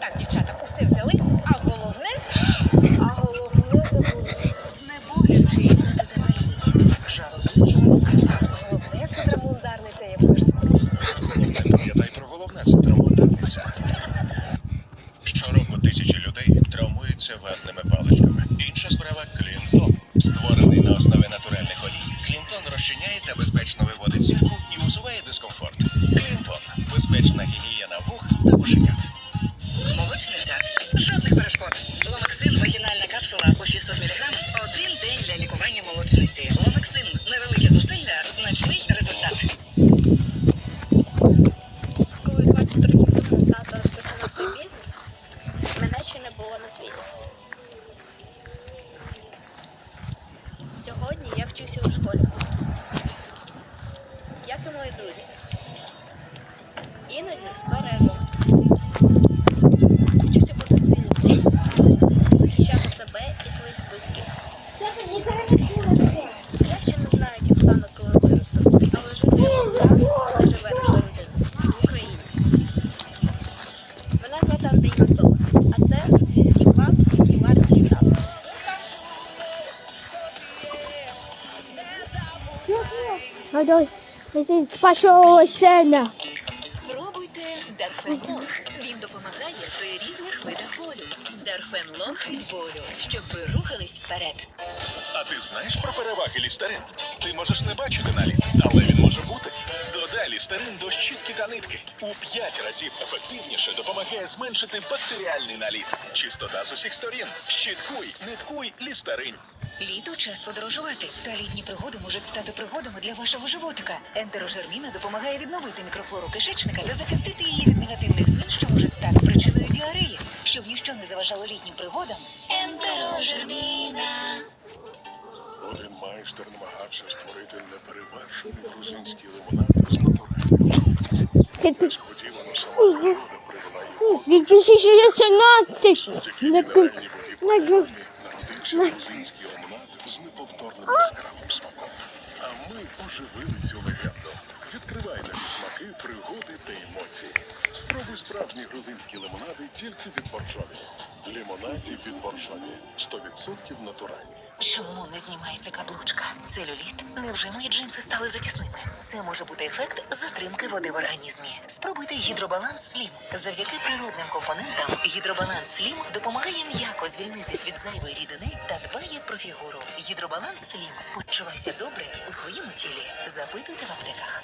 Так, дівчата, усе взяли, а головне А головне забули. знеболюючи і протизапальні. Головне це ти. Пам'ятай про головне це травмуватися. Щороку тисячі людей травмуються ватними паличками. Інша справа клінтон. Створений на основі натуральних олій. Клінтон розчиняє та безпечно виводить молочниці. Ломексин. Невелике зусилля, значний результат. Коли 20 років тому тато розпочинав свій бізнес, мене ще не було на світі. Сьогодні я вчуся у школі. Як і мої друзі. Іноді з перервом. Вчуся бути сильним, захищати себе і своїх близьких. Ой, давай, ось спашого сена. Спробуйте Дарфенлох. Він допомагає при різних видах болю. Дарфенлонг від болю, щоб ви рухались вперед. А ти знаєш про переваги лістерин? Ти можеш не бачити наліт, але він. Додай до щітки та нитки. У 5 разів ефективніше допомагає зменшити бактеріальний наліт. Чистота з усіх сторін. Щіткуй, ниткуй, лістерин. Літо час подорожувати, та літні пригоди можуть стати пригодами для вашого животика. Ентерожерміна допомагає відновити мікрофлору кишечника та захистити її від негативних змін, що можуть стати причиною діареї. Щоб ніщо не заважало літнім пригодам. Ентерожерміна. Один майстер намагався створити неперевершений грузинський лимонад з натуральним жовтом. Несподівано сама природа привела його. 2016. Завдяки Не воді не народився грузинський лимонад з неповторним яскравим смаком. А ми оживили цю легенду. Відкривай нові смаки, пригоди та емоції. Спробуй справжні грузинські лимонади тільки від боржомі. Лимонаді від боржомі. 100% натуральні. Чому не знімається каблучка? Целюліт? Невже мої джинси стали затісними? Це може бути ефект затримки води в організмі. Спробуйте гідробаланс Слім. Завдяки природним компонентам гідробаланс Слім допомагає м'яко звільнитись від зайвої рідини та дбає про фігуру. Гідробаланс Слім. Почувайся добре у своєму тілі. Запитуйте в аптеках.